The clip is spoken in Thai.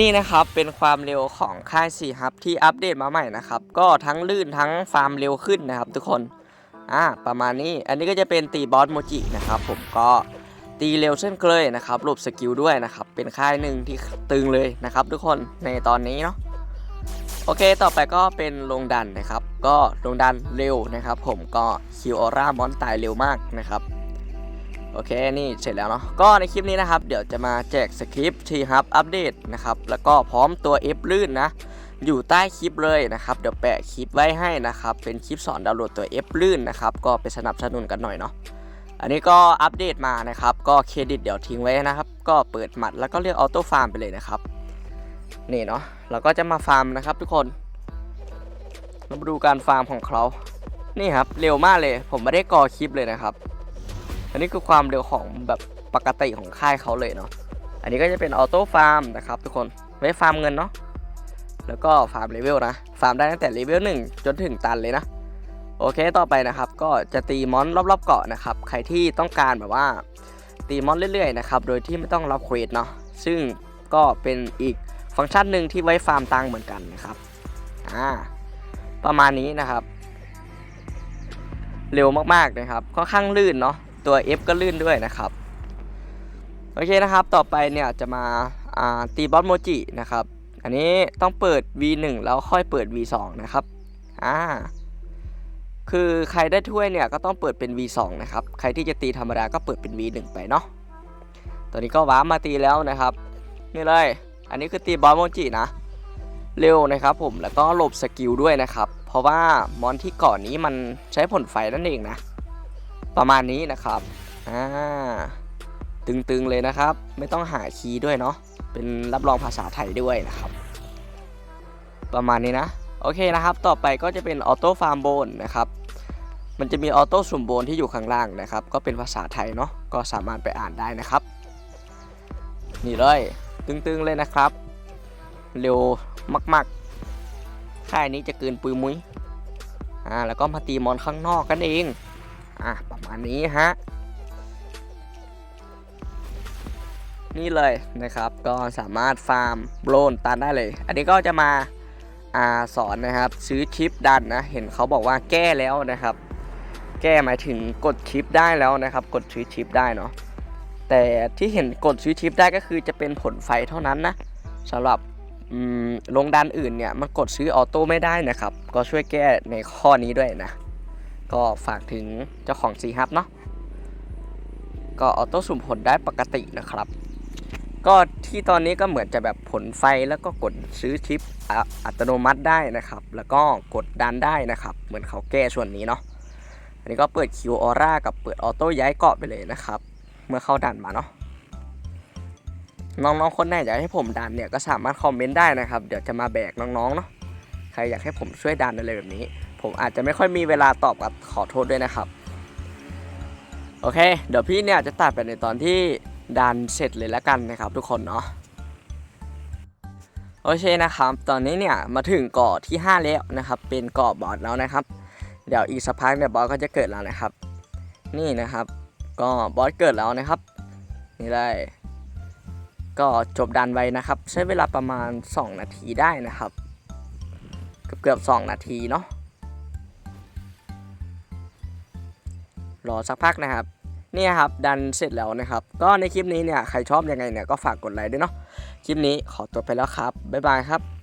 นี่นะครับเป็นความเร็วของค่าย4ฮับที่อัปเดตมาใหม่นะครับ ก็ทั้งลื่นทั้งฟาร์มเร็วขึ้นนะครับ ทุกคนอ่าประมาณนี้อันนี้ก็จะเป็นตีบอสโมจินะครับ ผมก็ตีเร็วเช่นเคยนะครับหลบสกิลด้วยนะครับ เป็นค่ายหนึ่งที่ตึงเลยนะครับ ทุกคนในตอนนี้เนาะโอเคต่อไปก็เป็นลงดันนะครับ ก็ลงดันเร็วนะครับ ผมก็คิวออร่ามอนตายเร็วมากนะครับ โอเค นี่เสร็จแล้วเนาะ ก็ในคลิปนี้นะครับ เดี๋ยวจะมาแจกสคริปต์ทีฮับอัปเดตนะครับ แล้วก็พร้อมตัว F ลื่นนะ อยู่ใต้คลิปเลยนะครับ เดี๋ยวแปะคลิปไว้ให้นะครับ เป็นคลิปสอนดาวน์โหลดตัว F ลื่นนะครับ ก็ไปสนับสนุนกันหน่อยเนาะ อันนี้ก็อัปเดตมานะครับ ก็เครดิตเดี๋ยวทิ้งไว้นะครับ ก็เปิดหมัดแล้วก็เรียกออโต้ฟาร์มไปเลยนะครับ นี่เนาะ เราก็จะมาฟาร์มนะครับ ทุกคนมาดูการฟาร์มของเขา นี่ครับ เร็วมากเลย ผมไม่ได้ก่อคลิปเลยนะครับ อันนี้คือความเร็วของแบบปกติของค่ายเขาเลยเนาะ อันนี้ก็จะเป็นออโต้ฟาร์มนะครับทุกคน ไว้ฟาร์มเงินเนาะ แล้วก็ฟาร์มเลเวลนะ ฟาร์มได้ตั้งแต่เลเวล1จนถึงตันเลยนะ โอเค ต่อไปนะครับ ก็จะตีมอนรอบๆเกาะนะครับ ใครที่ต้องการแบบว่าตีมอนเรื่อยๆนะครับ โดยที่ไม่ต้องรับเควสเนาะ ซึ่งก็เป็นอีกฟังก์ชันหนึ่งที่ไว้ฟาร์มตังค์เหมือนกันนะครับ อ่า ประมาณนี้นะครับ เร็วมากๆนะครับ ค่อนข้างลื่นเนาะ ตัว F ก็ลื่นด้วยนะครับ โอเคนะครับ ต่อไปเนี่ยจะมาตีบอสโมจินะครับ อันนี้ต้องเปิด V1 แล้วค่อยเปิด V2 นะครับอ่าคือใครได้ถ้วยเนี่ยก็ต้องเปิดเป็น V2 นะครับ ใครที่จะตีธรรมดาก็เปิดเป็น V1 ไปเนาะตอนนี้ก็ว้ามาตีแล้วนะครับ นี่เลย อันนี้คือตีบอสโมจินะ เร็วนะครับผม แล้วก็หลบสกิลด้วยนะครับ เพราะว่ามอนที่เก่อนนี้มันใช้ผลไฟนั่นเองนะ ประมาณนี้นะครับอ่าตึงๆเลยนะครับ ไม่ต้องหาคีย์ด้วยเนาะเป็นรับรองภาษาไทยด้วยนะครับ ประมาณนี้นะ โอเคนะครับ ต่อไปก็จะเป็นออโต้ฟาร์มโบนนะครับมันจะมีออโต้สุ่มโบนที่อยู่ข้างล่างนะครับ ก็เป็นภาษาไทยเนาะก็สามารถไปอ่านได้นะครับ นี่เลยตึงๆเลยนะครับ เร็วมากๆค่ายนี้จะเกินปุยมุ้ยอ่าแล้วก็มาตีมอนข้างนอกกันเอง อะประมาณนี้ฮะนี่เลยนะครับก็สามารถฟาร์มโบรนตันได้เลย อันนี้ก็จะมาอาสอนนะครับซื้อชิปดันนะเห็นเขาบอกว่าแก้แล้วนะครับ แก้หมายถึงกดชิปได้แล้วนะครับ กดซื้อชิปได้เนาะแต่ที่เห็นกดซื้อชิปได้ก็คือจะเป็นผลไฟเท่านั้นนะสำหรับลงดันอื่นเนี่ยมันกดซื้อออโต้ไม่ได้นะครับ ก็ช่วยแก้ในข้อนี้ด้วยนะ ก็ฝากถึงเจ้าของซีฮับเนาะก็ออโต้สุ่มผลได้ปกตินะครับ ก็ที่ตอนนี้ก็เหมือนจะแบบผลไฟแล้วก็กดซื้อชิปอ,อัตโนมัติได้นะครับ แล้วก็กดดันได้นะครับ เหมือนเขาแก้ส่วนนี้เนาะอันนี้ก็เปิดคิวออร่ากับเปิดออโต้ย้ายเกาะไปเลยนะครับ เมื่อเข้าดันมาเนาะน้องๆคนไหนอยากให้ผมดันเนี่ยก็สามารถคอมเมนต์ได้นะครับ เดี๋ยวจะมาแบกน้องๆเนาะใครอยากให้ผมช่วยดันอะไรแบบนี้ ผมอาจจะไม่ค่อยมีเวลาตอบกับขอโทษด้วยนะครับ โอเค เดี๋ยวพี่เนี่ยจะตัดไปในตอนที่ดันเสร็จเลยแล้วกันนะครับ ทุกคนเนาะโอเคนะครับ ตอนนี้เนี่ยมาถึงเกาะที่ 5 แล้วนะครับ เป็นเกาะบอสแล้วนะครับ เดี๋ยวอีกสักพักเนี่ยบอสก็จะเกิดแล้วนะครับ นี่นะครับ ก็บอสเกิดแล้วนะครับ นี่เลยก็จบดันไว้นะครับ ใช้เวลาประมาณ 2 นาทีได้นะครับ เกือบเกือบ2นาทีเนาะ รอสักพักนะครับเนี่ยครับดันเสร็จแล้วนะครับ ก็ในคลิปนี้เนี่ยใครชอบยังไงเนี่ยก็ฝากกดไลค์ด้วยเนาะคลิปนี้ขอตัวไปแล้วครับบ๊ายบายครับ